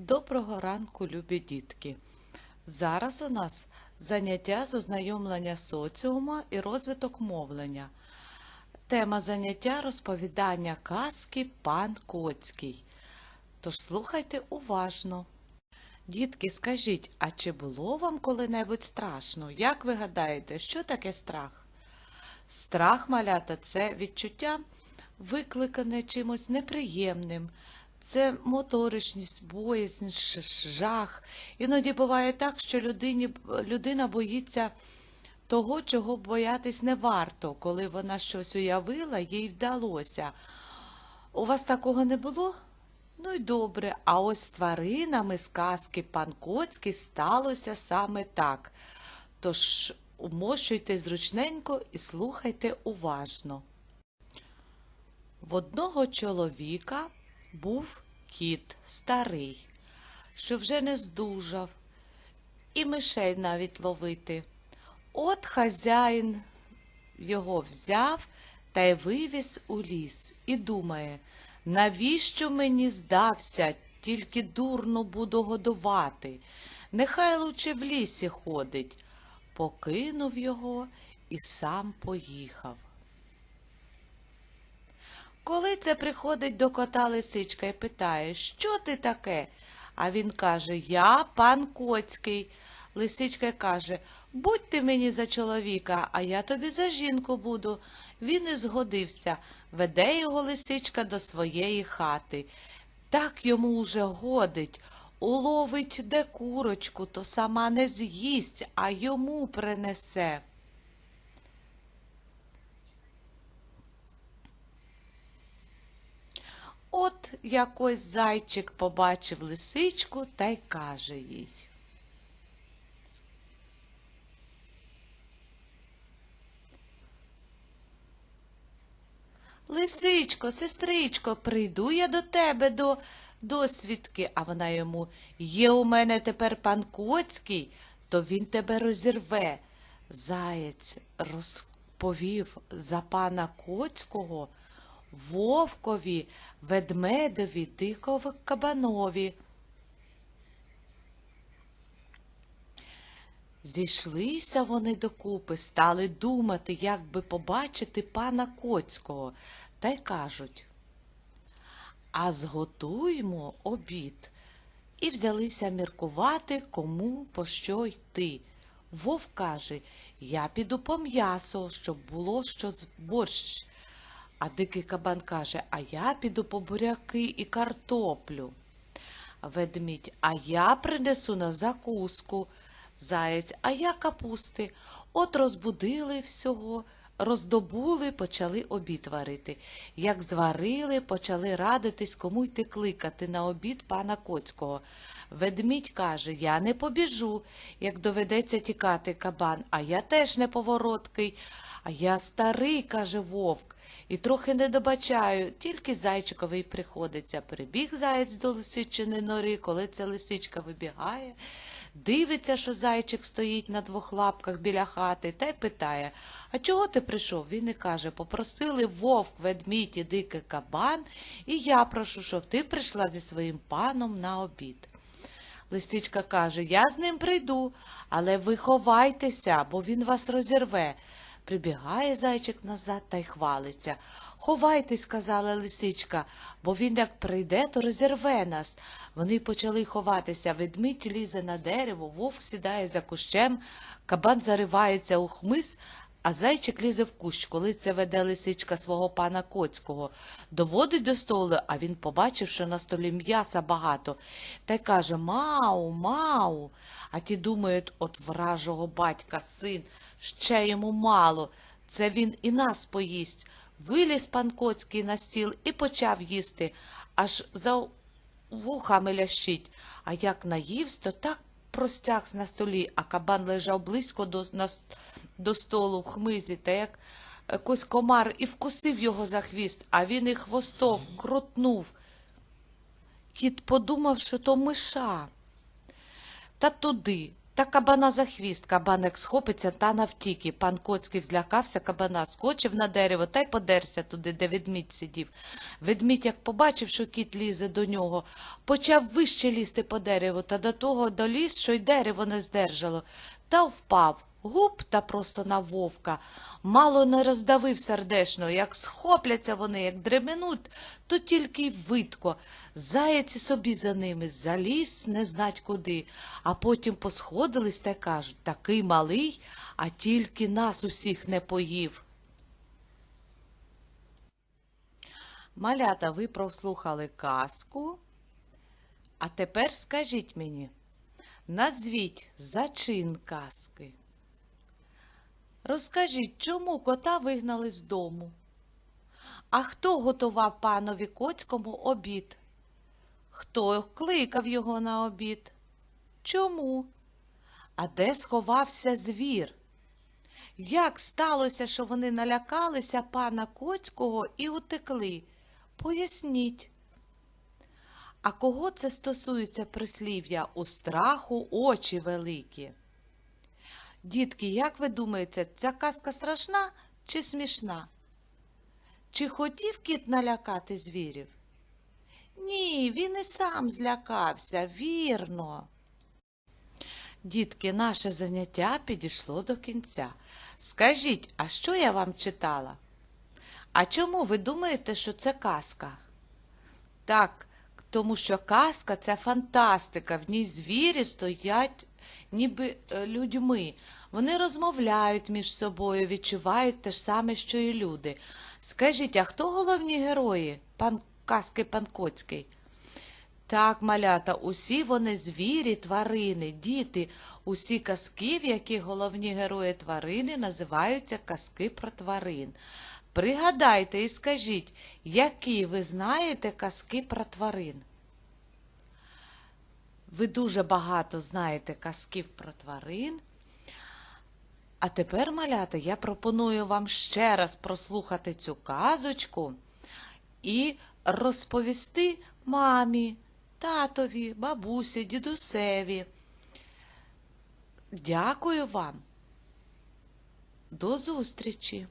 Доброго ранку, любі дітки! Зараз у нас заняття з ознайомлення соціума і розвиток мовлення. Тема заняття розповідання казки Пан Коцький. Тож слухайте уважно. Дітки, скажіть, а чи було вам коли-небудь страшно? Як ви гадаєте, що таке страх? Страх малята це відчуття, викликане чимось неприємним. Це моторишність, боязнь, жах. Іноді буває так, що людині, людина боїться того, чого боятись не варто. Коли вона щось уявила, їй вдалося. У вас такого не було? Ну й добре, а ось з тваринами з казки пан Коцький сталося саме так. Тож умощуйте зручненько і слухайте уважно. В одного чоловіка був кіт старий, що вже не здужав, і мишей навіть ловити. От хазяїн його взяв та й вивіз у ліс і думає, навіщо мені здався, тільки дурно буду годувати. Нехай лучше в лісі ходить. Покинув його і сам поїхав. Коли це приходить до кота лисичка і питає, що ти таке? А він каже, я пан Коцький. Лисичка каже, будь ти мені за чоловіка, а я тобі за жінку буду. Він і згодився, веде його лисичка до своєї хати. Так йому уже годить. Уловить де курочку, то сама не з'їсть, а йому принесе. От якось зайчик побачив лисичку та й каже їй. Лисичко, сестричко, прийду я до тебе до досвідки, а вона йому є у мене тепер пан Коцький, то він тебе розірве. Заєць розповів за пана Коцького вовкові, ведмедові, дикові кабанові. Зійшлися вони докупи, стали думати, як би побачити пана Коцького, та й кажуть, а зготуймо обід. І взялися міркувати, кому по що йти. Вовк каже, я піду по м'ясо, щоб було що з борщ. А дикий кабан каже, а я піду по буряки і картоплю. Ведмідь, а я принесу на закуску. Заєць, а я капусти. От розбудили всього, роздобули, почали обід варити. Як зварили, почали радитись, кому йти кликати на обід пана Коцького. Ведмідь каже, я не побіжу, як доведеться тікати кабан, а я теж неповороткий. А я старий, каже вовк, і трохи не добачаю, тільки зайчиковий приходиться. Прибіг заєць до лисичини нори, коли ця лисичка вибігає, дивиться, що зайчик стоїть на двох лапках біля хати, та й питає, а чого ти прийшов? Він і каже, попросили вовк, ведмідь і дикий кабан, і я прошу, щоб ти прийшла зі своїм паном на обід. Лисичка каже, я з ним прийду, але ви ховайтеся, бо він вас розірве. Прибігає зайчик назад та й хвалиться. Ховайтесь, сказала лисичка, бо він як прийде, то розірве нас. Вони почали ховатися. Ведмідь лізе на дерево, вовк сідає за кущем, кабан заривається у хмиз, а зайчик лізе в кущ, коли це веде лисичка свого пана Коцького. Доводить до столу, а він побачив, що на столі м'яса багато, та й каже Мау, мау. А ті думають, от вражого батька син, ще йому мало. Це він і нас поїсть. Виліз пан Коцький на стіл і почав їсти, аж за вухами лящить. А як наївсь, то так простяг на столі, а кабан лежав близько до, на, до столу в хмизі, та як якийсь комар і вкусив його за хвіст, а він і хвостов крутнув. Кіт подумав, що то миша. Та туди, та кабана за хвіст. кабаник схопиться та навтіки. Пан Коцький взлякався кабана, скочив на дерево та й подерся туди, де ведмідь сидів. Ведмідь, як побачив, що кіт лізе до нього, почав вище лізти по дереву та до того доліз, що й дерево не здержало, та впав. Гуп та просто на вовка. Мало не роздавив сердечно, як схопляться вони, як дременуть, то тільки й видко. Заяць і собі за ними заліз не знать куди, а потім посходились та кажуть, такий малий, а тільки нас усіх не поїв. Малята, ви прослухали казку. А тепер скажіть мені, назвіть зачин казки. Розкажіть, чому кота вигнали з дому? А хто готував панові Коцькому обід? Хто кликав його на обід? Чому? А де сховався звір? Як сталося, що вони налякалися пана Коцького і утекли? Поясніть. А кого це стосується прислів'я у страху очі великі? Дітки, як ви думаєте, ця казка страшна чи смішна? Чи хотів кіт налякати звірів? Ні, він і сам злякався, вірно. Дітки, наше заняття підійшло до кінця. Скажіть, а що я вам читала? А чому ви думаєте, що це казка? Так, тому що казка це фантастика, в ній звірі стоять ніби е, людьми. Вони розмовляють між собою, відчувають те ж саме, що і люди. Скажіть, а хто головні герої? Пан казки пан Коцький? Так, малята, усі вони звірі, тварини, діти, усі казки, в яких головні герої тварини, називаються казки про тварин. Пригадайте і скажіть, які ви знаєте казки про тварин? Ви дуже багато знаєте казків про тварин. А тепер, малята, я пропоную вам ще раз прослухати цю казочку і розповісти мамі, татові, бабусі, дідусеві. Дякую вам. До зустрічі!